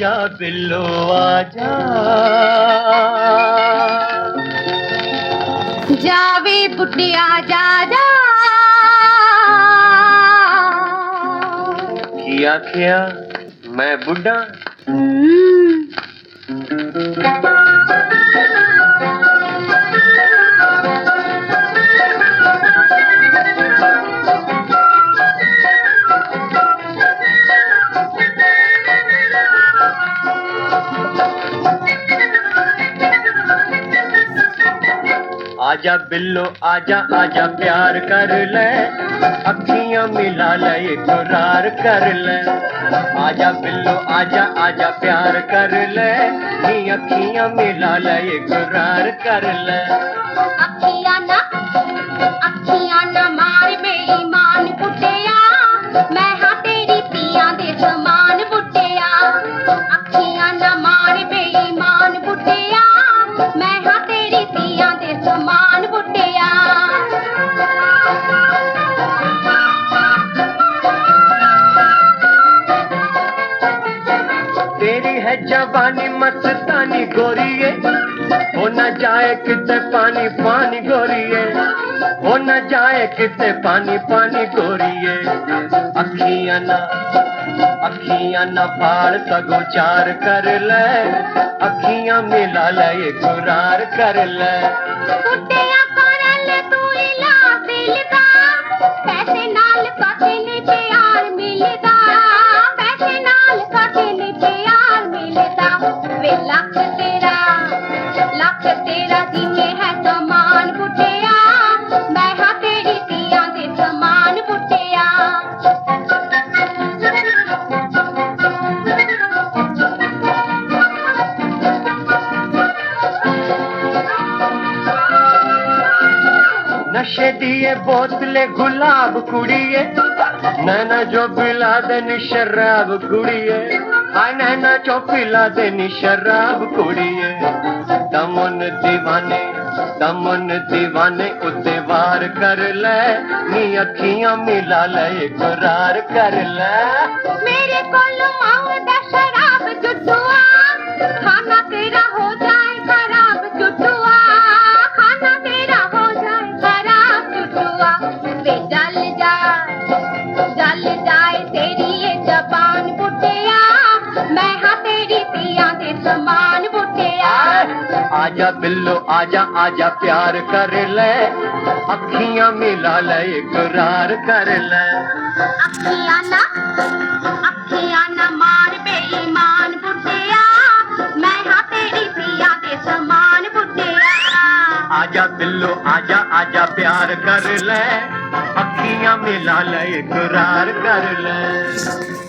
आजा बिल्लो आजा। जावे बुटिया जा जा किया किया मैं बुढ़ा। हम्म। आजा बिल्लो, आजा आजा प्यार कर ले। अखियाँ मिला ले इकरार कर ले। आजा बिल्लो, आजा आजा प्यार कर ले। अखियाँ मिला ले इकरार कर ले। तेरी है जवानी मस्तानी गोरिए हो न जाए किते पानी पानी गोरिए हो न जाए किते पानी पानी गोरिए अखियाँ ना अखियाँ न फाड़ सगो चार कर ले। अखियाँ मिला ले इकरार कर ले। नशे दिए, बोतले, गुलाब कुड़िए। नैना जो पिला देनी, शराब कुड़िए। हाय नैना जो पिला देनी, शराब कुड़िए। दमन दीवाने दमन दीवाने उतेवार कर ले। नी अखियाँ मिला ले करार कर ले। मेरे को वे जल जाए जल जाए तेरी ये जबान मैं हाँ तेरी पिया के समान बुटिया। आजा बिल्लो आजा आजा प्यार कर ले। अखियाँ मिला ले इकरार कर ले। अखियाँ ना अखियाँ ना मार बेईमान बुटिया। मैं हाँ तेरी पिया के समान बुटिया। आजा बिल्लो आजा आजा प्यार कर ले अखियाँ मिला ले इकरार कर ले।